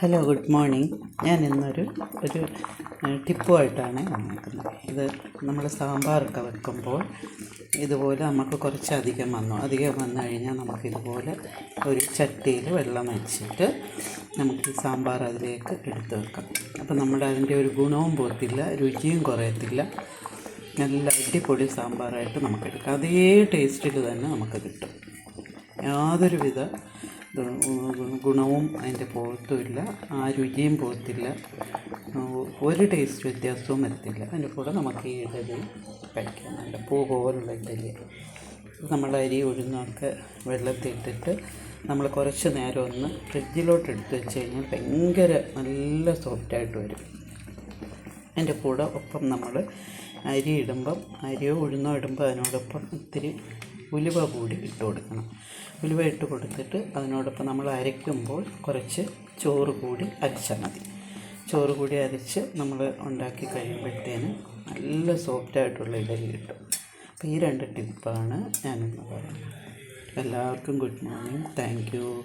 Hello good morning ഞാൻ ഇന്നൊരു ഒരു ടിപ്പുമായിട്ടാണ് വന്നിരിക്കുന്നത്. ഇത് നമ്മൾ സാമ്പാറൊക്കെ വെക്കുമ്പോൾ ഇതുപോലെ നമുക്ക് കുറച്ച് അധികം വന്നു. അധികം വന്നു കഴിഞ്ഞാൽ നമുക്കിതുപോലെ ഒരു ചട്ടിയിൽ വെള്ളം വെച്ചിട്ട് നമുക്ക് സാമ്പാർ അതിലേക്ക് എടുത്ത് വെക്കാം. അപ്പം നമ്മുടെ അതിന്റെ ഒരു ഗുണവും പോകത്തില്ല രുചിയും കുറയത്തില്ല. നല്ല അടിപൊളി സാമ്പാറായിട്ട് നമുക്കെടുക്കാം അതേ ടേസ്റ്റിൽ തന്നെ നമുക്ക് കിട്ടും. യാതൊരുവിധ ഗുണവും അതിന്റെ പോകത്തുമില്ല ആ രുചിയും പോകത്തില്ല ഒരു ടേസ്റ്റ് വ്യത്യാസവും വരത്തില്ല. അതിന്റെ കൂടെ നമുക്ക് ഈ ഇഡലി കഴിക്കാം. നല്ല പൂ പോലുള്ള ഇഡലി. നമ്മൾ അരി ഉഴുന്നൊക്കെ വെള്ളത്തിലിട്ടിട്ട് നമ്മൾ കുറച്ച് നേരം ഒന്ന് ഫ്രിഡ്ജിലോട്ട് എടുത്ത് വെച്ച് കഴിഞ്ഞാൽ ഭയങ്കര നല്ല സോഫ്റ്റായിട്ട് വരും. അതിന്റെ കൂടെ ഒപ്പം നമ്മൾ അരി ഇടുമ്പം അരിയോ ഉഴുന്നോ ഇടുമ്പോൾ അതിനോടൊപ്പം ഇത്തിരി ഉലുവ കൂടി ഇട്ട് കൊടുക്കണം. ഉലുവ ഇട്ട് കൊടുത്തിട്ട് അതിനോടൊപ്പം നമ്മൾ അരയ്ക്കുമ്പോൾ കുറച്ച് ചോറ് കൂടി അരച്ചാൽ മതി. ചോറ് കൂടി അരച്ച് നമ്മൾ ഉണ്ടാക്കി കഴിയുമ്പോഴത്തേന് നല്ല സോഫ്റ്റായിട്ടുള്ള ഇഡലി കിട്ടും. അപ്പോൾ ഈ രണ്ട് ടിപ്പാണ് ഞാനിന്ന് പറയുന്നത്. എല്ലാവർക്കും ഗുഡ് മോർണിംഗ് താങ്ക് യു